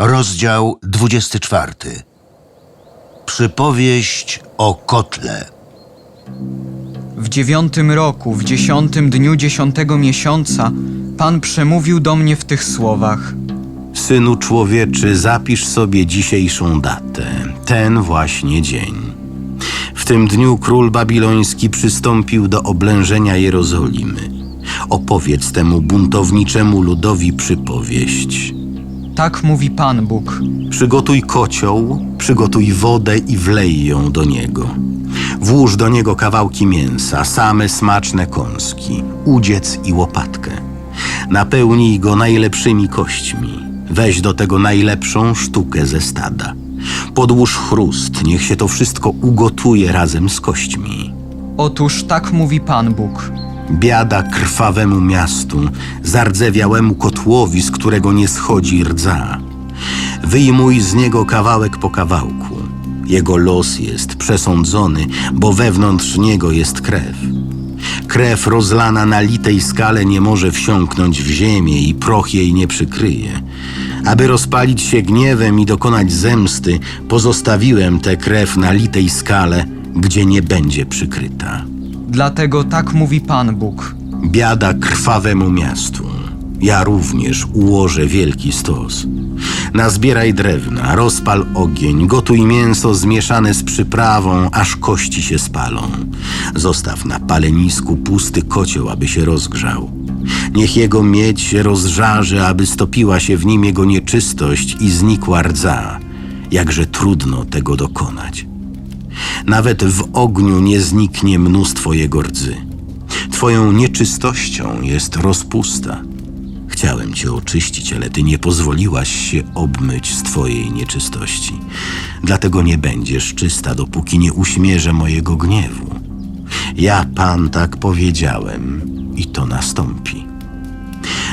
Rozdział 24. Przypowieść o kotle. W dziewiątym roku, w dziesiątym dniu dziesiątego miesiąca, Pan przemówił do mnie w tych słowach. Synu człowieczy, zapisz sobie dzisiejszą datę, ten właśnie dzień. W tym dniu król babiloński przystąpił do oblężenia Jerozolimy. Opowiedz temu buntowniczemu ludowi przypowieść. Tak mówi Pan Bóg. Przygotuj kocioł, przygotuj wodę i wlej ją do niego. Włóż do niego kawałki mięsa, same smaczne kąski, udziec i łopatkę. Napełnij go najlepszymi kośćmi. Weź do tego najlepszą sztukę ze stada. Podłóż chrust, niech się to wszystko ugotuje razem z kośćmi. Otóż tak mówi Pan Bóg. Biada krwawemu miastu, zardzewiałemu kotłowi, z którego nie schodzi rdza. Wyjmuj z niego kawałek po kawałku. Jego los jest przesądzony, bo wewnątrz niego jest krew. Krew rozlana na litej skale nie może wsiąknąć w ziemię i proch jej nie przykryje. Aby rozpalić się gniewem i dokonać zemsty, pozostawiłem tę krew na litej skale, gdzie nie będzie przykryta. Dlatego tak mówi Pan Bóg. Biada krwawemu miastu. Ja również ułożę wielki stos. Nazbieraj drewna, rozpal ogień, gotuj mięso zmieszane z przyprawą, aż kości się spalą. Zostaw na palenisku pusty kocioł, aby się rozgrzał. Niech jego miedź się rozżarzy, aby stopiła się w nim jego nieczystość i znikła rdza. Jakże trudno tego dokonać. Nawet w ogniu nie zniknie mnóstwo jego rdzy. Twoją nieczystością jest rozpusta. Chciałem cię oczyścić, ale ty nie pozwoliłaś się obmyć z twojej nieczystości. Dlatego nie będziesz czysta, dopóki nie uśmierzę mojego gniewu. Ja, Pan, tak powiedziałem i to nastąpi.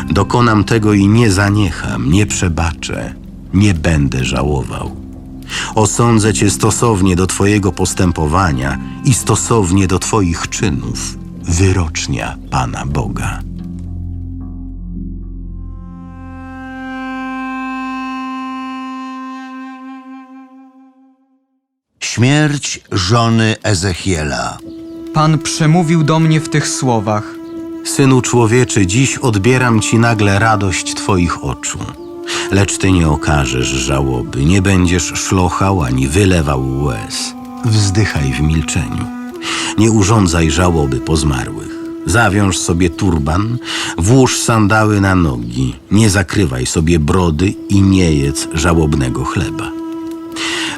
Dokonam tego i nie zaniecham, nie przebaczę, nie będę żałował. Osądzę cię stosownie do twojego postępowania i stosownie do twoich czynów. Wyrocznia Pana Boga. Śmierć żony Ezechiela. Pan przemówił do mnie w tych słowach. Synu człowieczy, dziś odbieram ci nagle radość twoich oczu. Lecz ty nie okażesz żałoby, nie będziesz szlochał ani wylewał łez. Wzdychaj w milczeniu. Nie urządzaj żałoby po zmarłych. Zawiąż sobie turban, włóż sandały na nogi, nie zakrywaj sobie brody i nie jedz żałobnego chleba.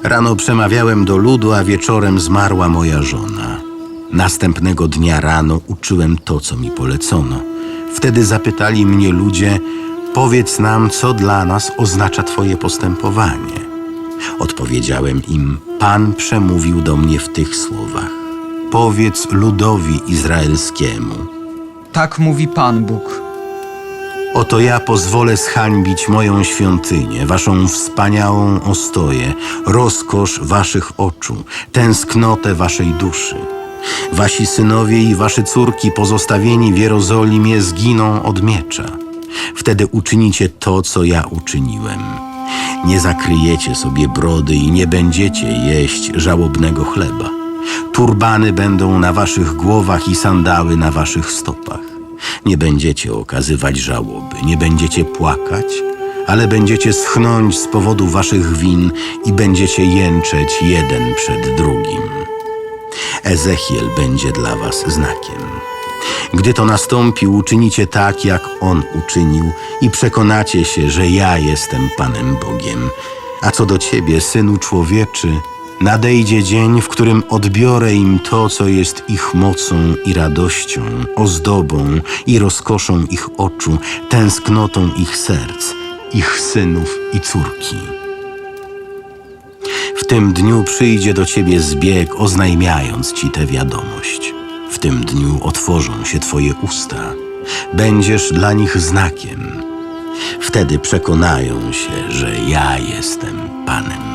Rano przemawiałem do ludu, a wieczorem zmarła moja żona. Następnego dnia rano uczyłem to, co mi polecono. Wtedy zapytali mnie ludzie: Powiedz nam, co dla nas oznacza Twoje postępowanie. Odpowiedziałem im: Pan przemówił do mnie w tych słowach: Powiedz ludowi izraelskiemu. Tak mówi Pan Bóg. Oto ja pozwolę zhańbić moją świątynię, waszą wspaniałą ostoję, rozkosz waszych oczu, tęsknotę waszej duszy. Wasi synowie i wasze córki pozostawieni w Jerozolimie zginą od miecza. Wtedy uczynicie to, co ja uczyniłem. Nie zakryjecie sobie brody i nie będziecie jeść żałobnego chleba. Turbany będą na waszych głowach i sandały na waszych stopach. Nie będziecie okazywać żałoby, nie będziecie płakać, ale będziecie schnąć z powodu waszych win i będziecie jęczeć jeden przed drugim. Ezechiel będzie dla was znakiem. Gdy to nastąpi, uczynicie tak, jak on uczynił, i przekonacie się, że ja jestem Panem Bogiem. A co do ciebie, synu człowieczy, nadejdzie dzień, w którym odbiorę im to, co jest ich mocą i radością, ozdobą i rozkoszą ich oczu, tęsknotą ich serc, ich synów i córki. W tym dniu przyjdzie do ciebie zbieg, oznajmiając ci tę wiadomość. W tym dniu otworzą się twoje usta. Będziesz dla nich znakiem. Wtedy przekonają się, że ja jestem Panem.